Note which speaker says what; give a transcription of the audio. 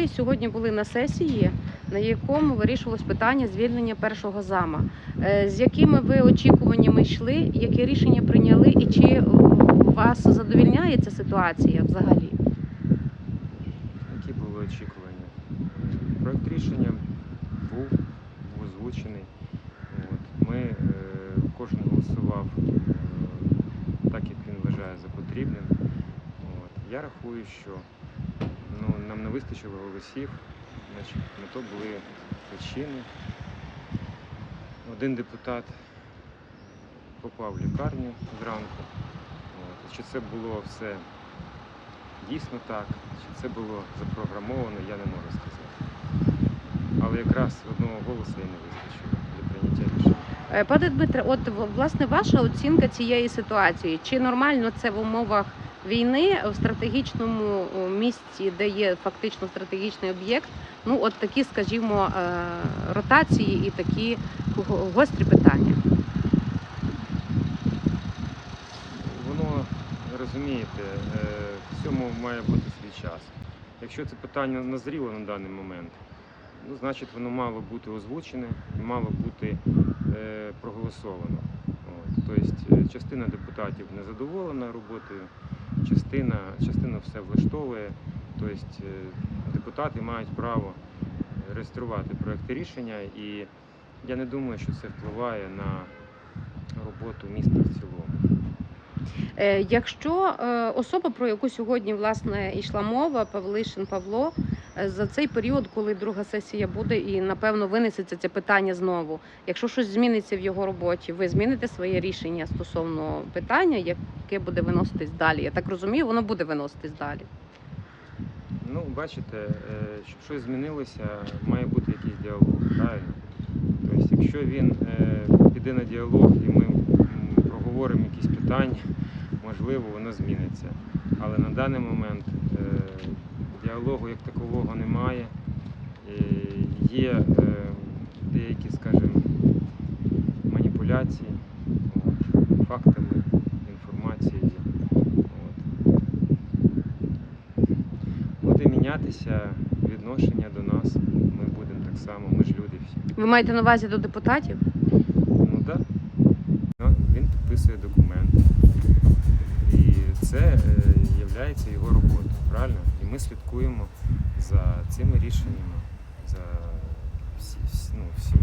Speaker 1: Ви сьогодні були на сесії, на якому вирішувалось питання звільнення першого зама. Е, З якими ви очікуваннями йшли, яке рішення прийняли, і чи вас задовільняє ця ситуація взагалі?
Speaker 2: Які були очікування? Проект рішення був, був озвучений. От. Ми, е, кожен голосував е, так, як він вважає за потрібним. От. Я рахую, що нам не вистачило голосів, на то були причини. Один депутат попав в лікарню зранку. Чи це було все дійсно так, чи це було запрограмовано, я не можу сказати. Але якраз одного голосу і не вистачило для прийняття рішення.
Speaker 1: Е, Пане Дмитре, от власне ваша оцінка цієї ситуації. Чи нормально це в умовах війни в стратегічному місці, де є фактично стратегічний об'єкт? Ну от такі, скажімо, е, ротації і такі гострі питання.
Speaker 2: Воно, розумієте, е, всьому має бути свій час. Якщо це питання назріло на даний момент, ну, значить воно мало бути озвучене і мало бути е, проголосовано. Тобто е, частина депутатів не задоволена роботою, частина, частина все влаштовує. Тобто е, депутати мають право реєструвати проекти рішення, і я не думаю, що це впливає на роботу міста в цілому.
Speaker 1: Е, Якщо е, особа, про яку сьогодні власне йшла мова, Павлишин Павло, е, за цей період, коли друга сесія буде, і напевно винесеться це питання знову. Якщо щось зміниться в його роботі, ви зміните своє рішення стосовно питання, яке буде виноситись далі. Я так розумію, воно буде виноситись далі.
Speaker 2: Ну, бачите, е, щоб щось змінилося, має бути якийсь діалог, правильно? Тобто, якщо він е, піде на діалог і ми проговоримо якісь питання, можливо, воно зміниться. Але на даний момент е, діалогу як такового немає. Є деякі, скажімо, маніпуляції от, фактами, інформацією. От буде мінятися відношення до нас. Ми будемо так само, ми ж люди всі.
Speaker 1: Ви маєте на увазі до депутатів?
Speaker 2: Ну так. Да. Він підписує документи. І це е, є його роботою, правильно? І ми слідкуємо за цими рішеннями, за всі, всі- ну, скажімо,